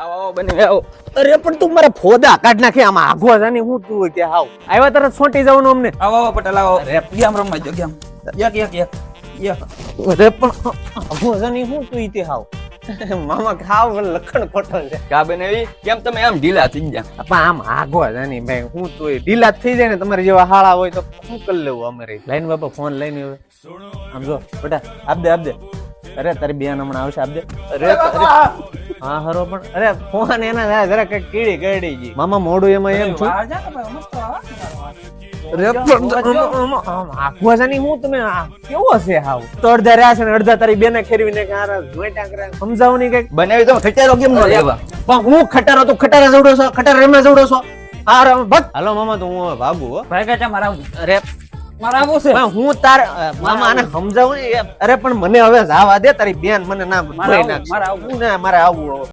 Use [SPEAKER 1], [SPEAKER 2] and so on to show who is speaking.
[SPEAKER 1] આવો આવો બને આવો.
[SPEAKER 2] અરે પણ તું મારા ફોદા કાઢ નાખે આમાં આગવા જાની હું તું હોય હાવ. આવ્યા તરત છોટી જવાનું અમને.
[SPEAKER 1] આવો આવો પટેલ આવો. ગેમ રમવા જો ગેમ એક એક એક એક
[SPEAKER 2] અરે પણ આગવા જાની હું તું તે હાવ. મામા ખાવ લખણ ખોટો છે.
[SPEAKER 1] કા બનાવી કેમ તમે આમ ઢીલા થઈ ગયા?
[SPEAKER 2] પણ આમ આગવા જાની ભાઈ હું તું ઢીલા થઈ જાય ને તમારે જેવા હાળા હોય તો શું કરી લેવું અમારે. લાઈન બાપા ફોન લઈને હવે. આમ જો બેટા આપ દે આપ દે. અરે તારી બેન હમણાં આવશે આપ દે. અરે હા હરો પણ અરે ફોન એના જરા- જરા કંઈક કીડી કરડી ગઈ. મામા મોઢું એમાં એમ છું.
[SPEAKER 1] ને
[SPEAKER 2] કે
[SPEAKER 1] ખટારો કેમ
[SPEAKER 2] પણ હું ખટારો તું ખટારા જવડો છો ખટારા રમે જવડો છો? હાલો મામા તો હું ભાગું હો.
[SPEAKER 1] ભાઈ કાચા મારા છે.
[SPEAKER 2] હું તાર મામા આને સમજાવું ને અરે પણ મને હવે જાવા દે તારી બેન મને ના
[SPEAKER 1] મારે આવું, મારે આવું.